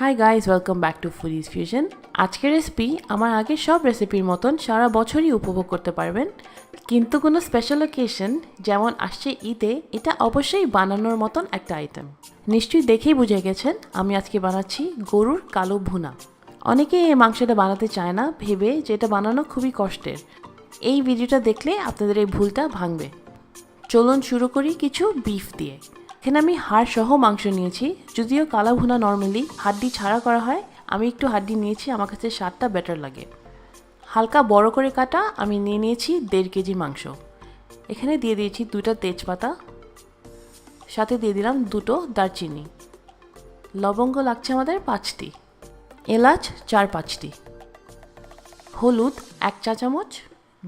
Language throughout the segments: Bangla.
Hi guys welcome back to foodies fusion আজকের রেসিপি আমার আগের সব রেসিপির মতন সারা বছরই উপভোগ করতে পারবেন। কিন্তু কোনো স্পেশাল অকেশন যেমন আসছে ঈদে, এটা অবশ্যই বানানোর মতন একটা আইটেম নিশ্চয়ই দেখেই বুঝে গেছেন, আমি আজকে বানাচ্ছি গরুর কালো ভুনা। অনেকে এই মাংসটা বানাতে চায় না, ভেবে যে এটা বানানো খুবই কষ্টের। এই ভিডিওটা দেখলে আপনাদের এই ভুলটা ভাঙবে। চলুন শুরু করি কিছু বিফ দিয়ে। এখানে আমি হাড় সহ মাংস নিয়েছি। যদিও কালা ভুনা নর্মালি হাড্ডি ছাড়া করা হয়, আমি একটু হাড্ডি নিয়েছি, আমার কাছে স্বাদটা বেটার লাগে। হালকা বড় করে কাটা, আমি নিয়ে নিয়েছি দেড় কেজি মাংস। এখানে দিয়ে দিয়েছি দুটো তেজপাতা, সাথে দিয়ে দিলাম দুটো দারচিনি। লবঙ্গ লাগছে আমাদের পাঁচটি, এলাচ চার পাঁচটি, হলুদ এক চা চামচ,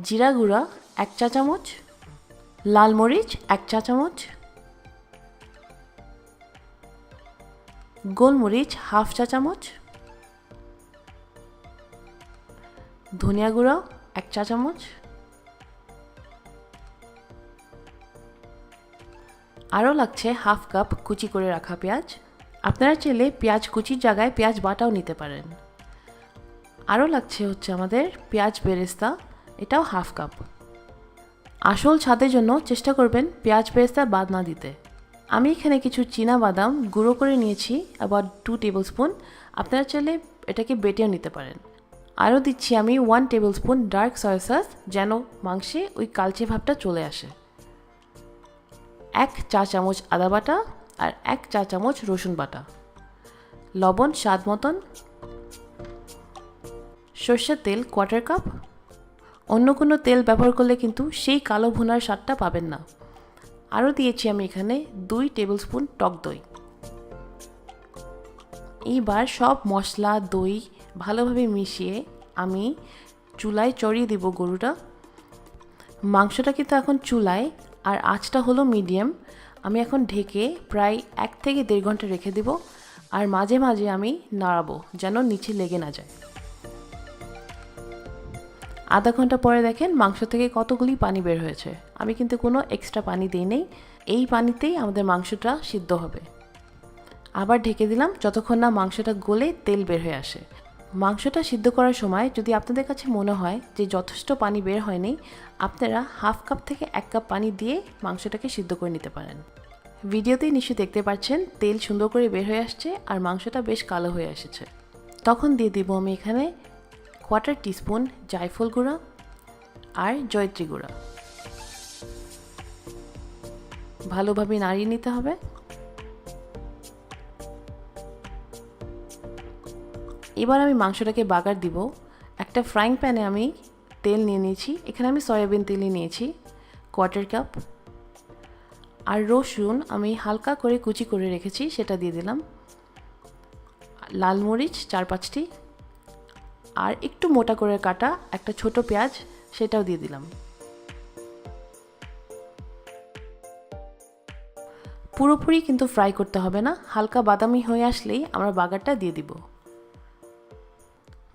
জিরা গুঁড়া এক চা চামচ, লাল মরিচ এক চা চামচ গোলমরিচ হাফ চা চামচ, ধনিয়া গুঁড়ো এক চা চামচ, আরও লাগছে হাফ কাপ কুচি করে রাখা পেঁয়াজ। আপনারা চাইলে পেঁয়াজ কুচির জায়গায় পেঁয়াজ বাটাও নিতে পারেন। আরও লাগছে হচ্ছে আমাদের পেঁয়াজ বেরেস্তা, এটাও হাফ কাপ। আসল ছাদের জন্য চেষ্টা করবেন পেঁয়াজ বেরেস্তা বাদ না দিতে। আমি এখানে কিছু চীনা বাদাম গুঁড়ো করে নিয়েছি আবার টু টেবিল স্পুন আপনারা চাইলে এটাকে বেটেও নিতে পারেন। আরও দিচ্ছি আমি one tablespoon dark soya sauce যেন মাংসে ওই কালচে ভাবটা চলে আসে। এক চা চামচ আদা বাটা আর এক চা চামচ রসুন বাটা। লবণ স্বাদ মতন। সর্ষের তেল কোয়ার্টার কাপ অন্য কোনো তেল ব্যবহার করলে কিন্তু সেই কালো ভুনার স্বাদটা পাবেন না। আরও দিয়েছি আমি এখানে দুই টেবিল স্পুন টক দই। এইবার সব মশলা, দই ভালোভাবে মিশিয়ে আমি চুলায় চড়িয়ে দিব গরুটা। মাংসটা কিন্তু এখন চুলায়, আর আঁচটা হলো মিডিয়াম। আমি এখন ঢেকে প্রায় এক থেকে দেড় ঘণ্টা রেখে দিব, আর মাঝে মাঝে আমি নাড়াবো যেন নিচে লেগে না যায়। আধা ঘণ্টা পরে দেখেন মাংস থেকে কতগুলি পানি বের হয়েছে। আমি কিন্তু কোনো এক্সট্রা পানি দিই নেই। এই পানিতেই আমাদের মাংসটা সিদ্ধ হবে। আবার ঢেকে দিলাম যতক্ষণ না মাংসটা গলে তেল বের হয়ে আসে। মাংসটা সিদ্ধ করার সময় যদি আপনাদের কাছে মনে হয় যে যথেষ্ট পানি বের হয়নি আপনারা হাফ কাপ থেকে এক কাপ পানি দিয়ে মাংসটাকে সিদ্ধ করে নিতে পারেন। ভিডিওতেই নিশ্চয়ই দেখতে পাচ্ছেন, তেল সুন্দর করে বের হয়ে আসছে আর মাংসটা বেশ কালো হয়ে এসেছে। তখন দিয়ে দিব আমি এখানে কোয়ার্টার টিস্পুন জায়ফল গুঁড়া আর জয়ত্রী গুঁড়া। ভালোভাবে নাড়িয়ে নিতে হবে। এবার আমি মাংসটাকে বাগার দিব। একটা ফ্রাইং প্যানে আমি তেল নিয়ে নিয়েছি। এখানে আমি সয়াবিন তেলই নিয়েছি কোয়ার্টার কাপ আর রসুন আমি হালকা করে কুচি করে রেখেছি, সেটা দিয়ে দিলাম। লাল মরিচ, চার পাঁচটি। আর একটু মোটা করে কাটা একটা ছোট পেঁয়াজ, সেটাও দিয়ে দিলাম। পুরোপুরি কিন্তু ফ্রাই করতে হবে না, হালকা বাদামি হয়ে আসলেই আমরা বাগারটা দিয়ে দিব।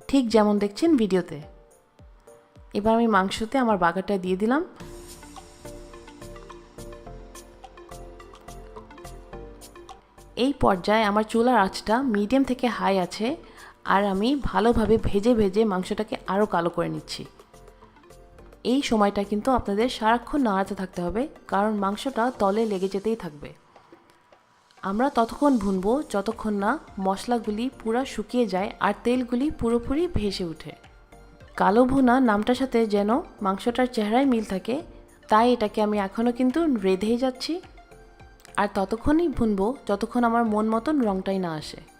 ঠিক যেমন দেখছেন ভিডিওতে। এবার আমি মাংসতে আমার বাগারটা দিয়ে দিলাম। এই পর্যায়ে আমার চুলার আঁচটা মিডিয়াম থেকে হাই আছে আর আমি ভালোভাবে ভেজে ভেজে মাংসটাকে আরও কালো করে নিচ্ছি। এই সময়টা কিন্তু আপনাদের সারাক্ষণ নাড়াতে থাকতে হবে, কারণ মাংসটা তলে লেগে যেতেই থাকবে। আমরা ততক্ষণ ভুনবো যতক্ষণ না মশলাগুলি পুরো শুকিয়ে যায় আর তেলগুলি পুরোপুরি ভেসে ওঠে। কালো ভুনা নামটার সাথে যেন মাংসটার চেহারায় মিল থাকে, তাই এটাকে আমি এখনও কিন্তু রেধেই যাচ্ছি। আর ততক্ষণই ভুনবো যতক্ষণ আমার মন মতন রঙটাই না আসে।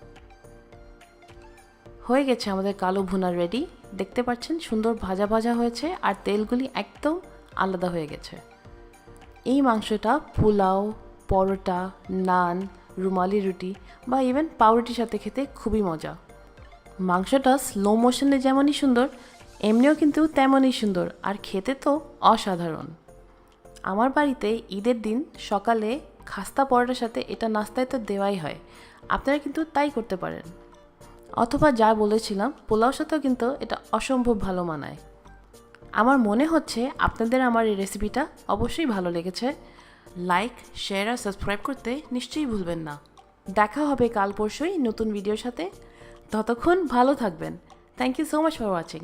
হয়ে গেছে আমাদের কালো ভুনা রেডি দেখতে পাচ্ছেন সুন্দর ভাজা ভাজা হয়েছে আর তেলগুলি একদম আলাদা হয়ে গেছে। এই মাংসটা পোলাও, পরোটা, নান, রুমালি রুটি বা ইভেন পাউরুটির সাথে খেতে খুবই মজা। মাংসটা স্লো মোশনে যেমনই সুন্দর, এমনিও কিন্তু তেমনই সুন্দর আর খেতে তো অসাধারণ। আমার বাড়িতে ঈদের দিন সকালে খাস্তা পরোটার সাথে এটা নাস্তায় তো দেওয়াই হয়, আপনারা কিন্তু তাই করতে পারেন। অথবা যা বলেছিলাম পোলাওর সাথেও কিন্তু এটা অসম্ভব ভালো মানায়। আমার মনে হচ্ছে আপনাদের আমার এই রেসিপিটা অবশ্যই ভালো লেগেছে। লাইক শেয়ার আর সাবস্ক্রাইব করতে নিশ্চয়ই ভুলবেন না। দেখা হবে কাল পরশুই নতুন ভিডিওর সাথে। ততক্ষণ ভালো থাকবেন। Thank you so much for watching